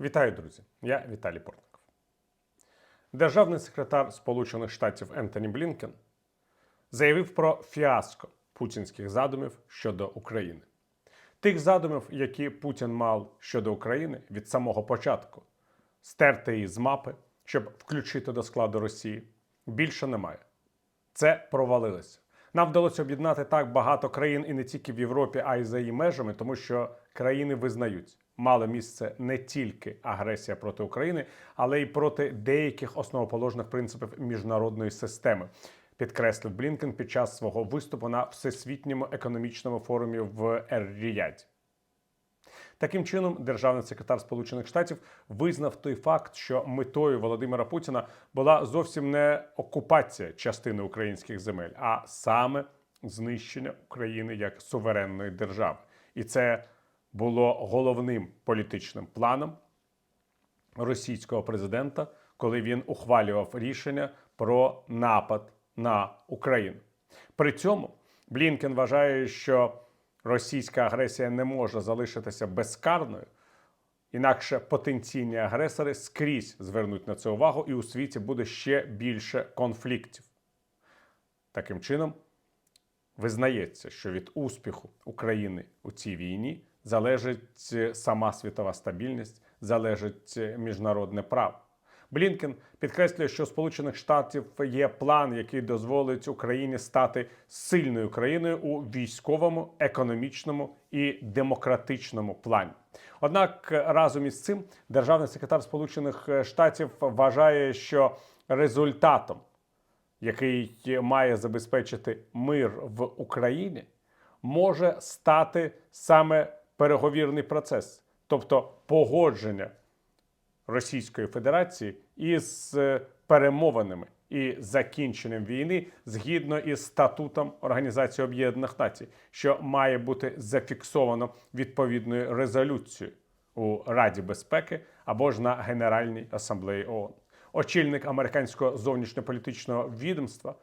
Вітаю, друзі! Я Віталій Портников. Державний секретар Сполучених Штатів Ентоні Блінкен заявив про фіаско путінських задумів щодо України. Тих задумів, які Путін мав щодо України від самого початку, стерти її з мапи, щоб включити до складу Росії, більше немає. Це провалилося. Нам вдалося об'єднати так багато країн і не тільки в Європі, а й за її межами, тому що країни визнають, мало місце не тільки агресія проти України, але й проти деяких основоположних принципів міжнародної системи. Підкреслив Блінкен під час свого виступу на всесвітньому економічному форумі в Ер-Ріяді. Таким чином, державний секретар Сполучених Штатів визнав той факт, що метою Володимира Путіна була зовсім не окупація частини українських земель, а саме знищення України як суверенної держави. І це було головним політичним планом російського президента, коли він ухвалював рішення про напад на Україну. При цьому Блінкен вважає, що російська агресія не може залишитися безкарною. Інакше потенційні агресори скрізь звернуть на це увагу, і у світі буде ще більше конфліктів. Таким чином, визнається, що від успіху України у цій війні залежить е, сама світова стабільність, залежить е, міжнародне право. Блінкен підкреслює, що у Сполучених Штатів є план, який дозволить Україні стати сильною країною у військовому, економічному і демократичному плані. Однак разом із цим державний секретар Сполучених Штатів вважає, що результатом, який має забезпечити мир в Україні, може стати саме переговірний процес, тобто погодження Російської Федерації із е, перемовинами і закінченням війни згідно із статутом Організації Об'єднаних Націй, що має бути зафіксовано відповідною резолюцією у Раді безпеки або ж на Генеральній асамблеї ООН. Очільник американського зовнішньополітичного відомства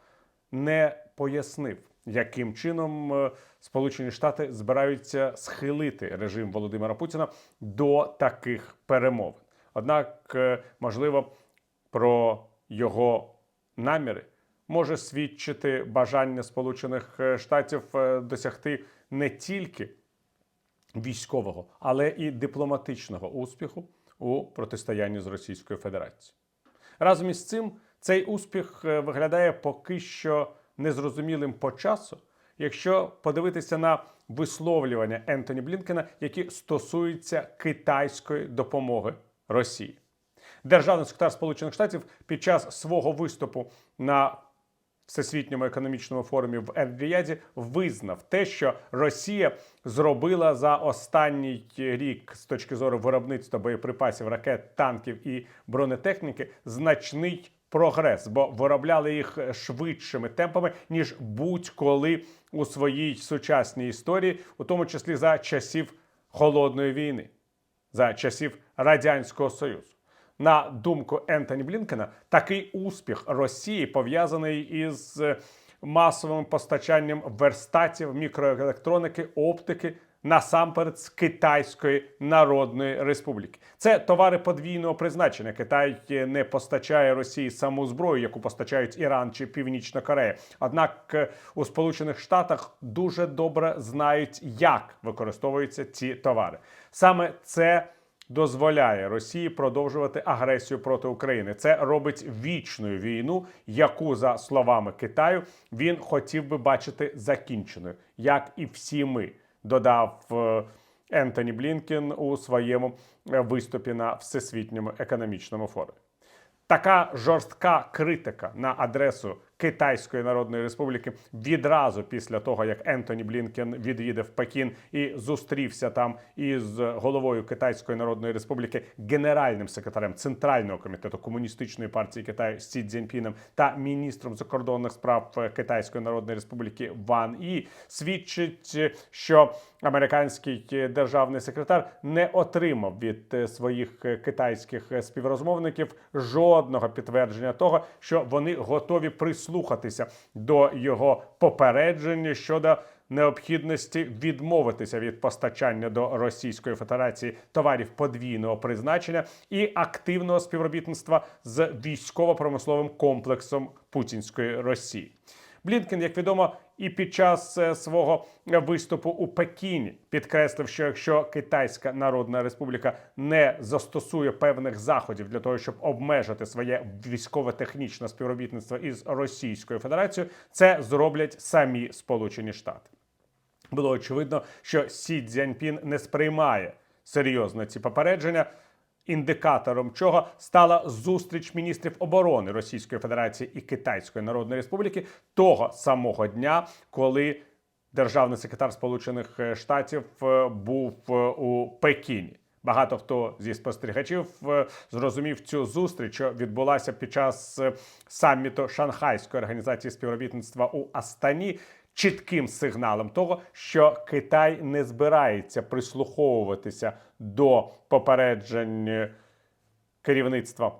не пояснив, яким чином е, Сполучені Штати збираються схилити режим Володимира Путіна до таких перемовин. Однак, е, можливо, про його наміри може свідчити бажання Сполучених е, Штатів досягти не тільки військового, але і дипломатичного успіху у протистоянні з Російською Федерацією. Разом із цим цей успіх виглядає поки що незрозумілим по часу, якщо подивитися на висловлювання Ентоні Блінкена, які стосуються китайської допомоги Росії. Державний секретар Сполучених Штатів під час свого виступу на Всесвітньому економічному форумі в Ер-Ріяді визнав те, що Росія зробила за останній рік з точки зору виробництва боєприпасів, ракет, танків і бронетехніки значний прогрес, бо виробляли їх швидшими темпами ніж будь-коли у своїй сучасній історії, у тому числі за часів холодної війни за часів Радянського Союзу. На думку Ентоні Блінкена, такий успіх Росії пов'язаний із масовим постачанням верстатів, мікроелектроніки, оптики. Насамперед з Китайської Народної Республіки це товари подвійного призначення. Китай не постачає Росії саму зброю, яку постачають Іран чи Північна Корея. Однак у Сполучених Штатах дуже добре знають, як використовуються ці товари. Саме це дозволяє Росії продовжувати агресію проти України. Це робить вічною війну, яку за словами Китаю він хотів би бачити закінченою, як і всі ми додав е, Ентоні Блінкен у своєму е, виступі на всесвітньому економічному форумі. Така жорстка критика на адресу Китайської Народної Республіки відразу після того, як Ентоні Блінкен відвідав Пекін і зустрівся там із головою Китайської Народної Республіки, генеральним секретарем Центрального комітету комуністичної партії Китаю Сі Цзіньпіном та міністром закордонних справ Китайської Народної Республіки Ван І, свідчить, що американський державний секретар не отримав від своїх китайських співрозмовників жодного підтвердження того, що вони готові прислухатися до його попередження щодо необхідності відмовитися від постачання до Російської Федерації товарів подвійного призначення і активного співробітництва з військово-промисловим комплексом Путінської Росії. Блінкен, як відомо, і під час е, свого виступу у Пекіні підкреслив, що якщо Китайська Народна Республіка не застосує певних заходів для того, щоб обмежити своє військово-технічне співробітництво із Російською Федерацією, це зроблять самі Сполучені Штати. Було очевидно, що Сі Цзяньпін не сприймає серйозно ці попередження. Індикатором чого стала зустріч міністрів оборони Російської Федерації і Китайської Народної Республіки того самого дня, коли державний секретар Сполучених Штатів е, був е, у Пекіні. Багато хто зі спостерігачів е, зрозумів цю зустріч, що відбулася під час е, саміту Шанхайської організації співробітництва у Астані. Чітким сигналом того, що Китай не збирається прислуховуватися до попереджень е, керівництва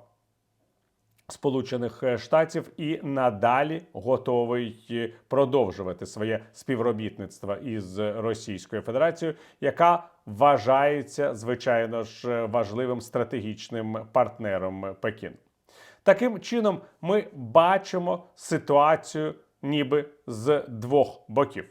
Сполучених е, Штатів і надалі готовий е, продовжувати своє співробітництво із Російською Федерацією, яка вважається звичайно ж важливим стратегічним партнером Пекіну. Таким чином, ми бачимо ситуацію ніби з двох боків.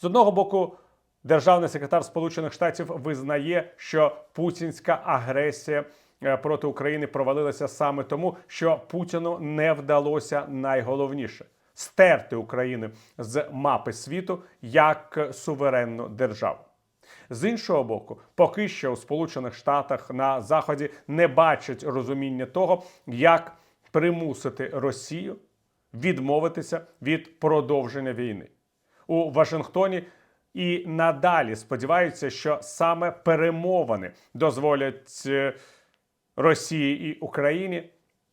З одного боку, державний секретар Сполучених Штатів визнає, що путінська агресія е, проти України провалилася саме тому, що Путіну не вдалося найголовніше стерти Україну з мапи світу як суверенну державу. З іншого боку, поки що у Сполучених Штатах на Заході не бачать розуміння того, як примусити Росію відмовитися від продовження війни у Вашингтоні. І надалі сподіваються, що саме перемовини дозволять е, Росії і Україні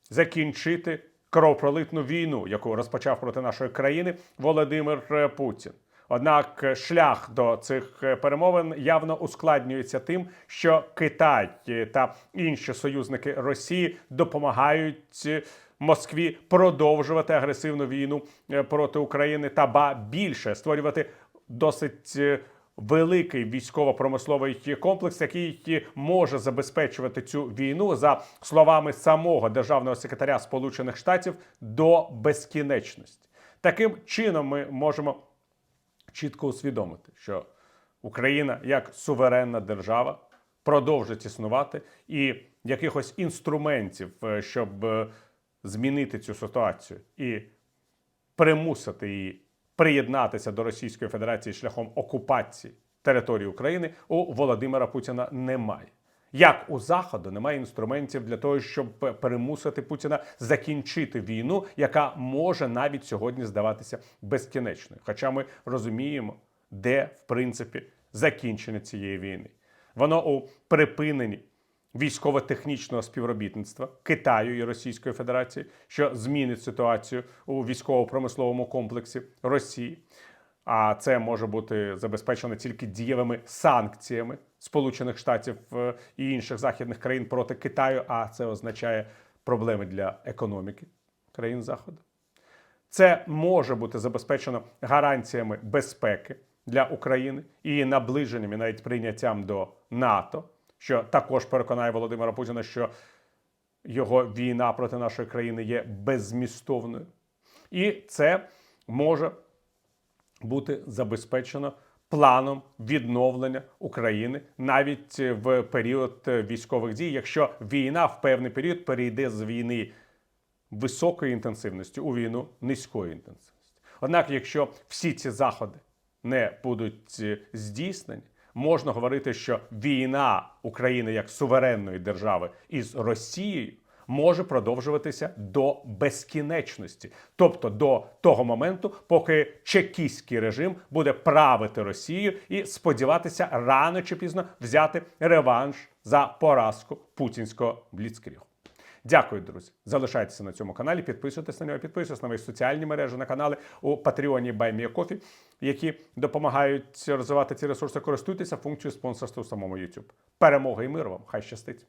закінчити кровопролитну війну, яку розпочав проти нашої країни Володимир е, Путін. Однак е, шлях до цих перемовин явно ускладнюється тим, що Китай та інші союзники Росії допомагають Москві продовжувати агресивну війну е, проти України та ба більше створювати досить е, великий військово-промисловий комплекс, який е, може забезпечувати цю війну за словами самого державного секретаря Сполучених Штатів до безкінечності. Таким чином ми можемо чітко усвідомити, що Україна як суверенна держава продовжить існувати, і якихось інструментів, щоб змінити цю ситуацію і примусити її приєднатися до Російської Федерації шляхом окупації території України у Володимира Путіна немає. Як у Заходу немає інструментів для того, щоб перемусити Путіна закінчити війну, яка може навіть сьогодні здаватися безкінечною. Хоча ми розуміємо, де в принципі закінчення цієї війни. Воно у припиненні військово-технічного співробітництва Китаю і Російської Федерації, що змінить ситуацію у військово-промисловому комплексі Росії. А це може бути забезпечено тільки дієвими санкціями Сполучених Штатів е, і інших західних країн проти Китаю. А це означає проблеми для економіки країн Заходу. Це може бути забезпечено гарантіями безпеки для України і наближенням і навіть прийняттям до НАТО, що також переконає Володимира Путіна, що його війна проти нашої країни є беззмістовною. І це може бути забезпечено планом відновлення України навіть в період військових дій, якщо війна в певний період перейде з війни високої інтенсивності у війну низької інтенсивності. Однак, якщо всі ці заходи не будуть здійснені, можна говорити, що війна України як суверенної держави із Росією може продовжуватися до безкінечності, тобто до того моменту, поки чекістський режим буде правити Росією і сподіватися рано чи пізно взяти реванш за поразку путінського бліцкрігу. Дякую, друзі. Залишайтеся на цьому каналі, підписуйтесь на нього, підписуйтесь на мої соціальні мережі на канали у Патреоні Coffee, які допомагають розвивати ці ресурси. Користуйтеся функцією спонсорства у самому YouTube. Перемоги і мир вам! Хай щастить!